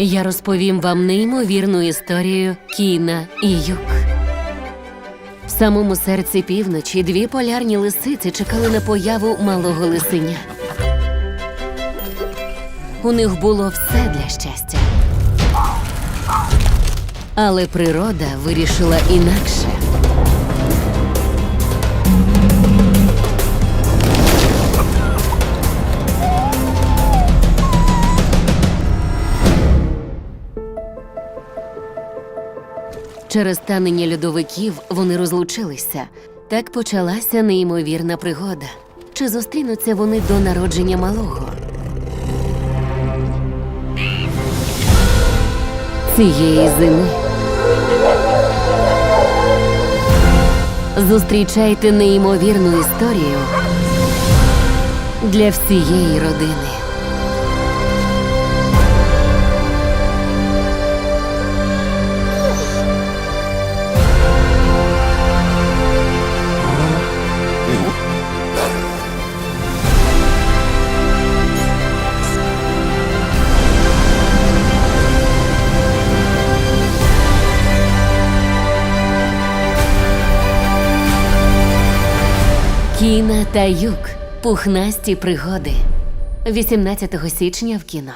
Я розповім вам неймовірну історію Кіна і Юк. В самому серці півночі дві полярні лисиці чекали на появу малого лисеня. У них було все для щастя. Але природа вирішила інакше. Через танення льодовиків вони розлучилися. Так почалася неймовірна пригода. Чи зустрінуться вони до народження малого? Цієї зими. Зустрічайте неймовірну історію для всієї родини. Кіна та Юк. Пухнасті пригоди. 18 січня в кіно.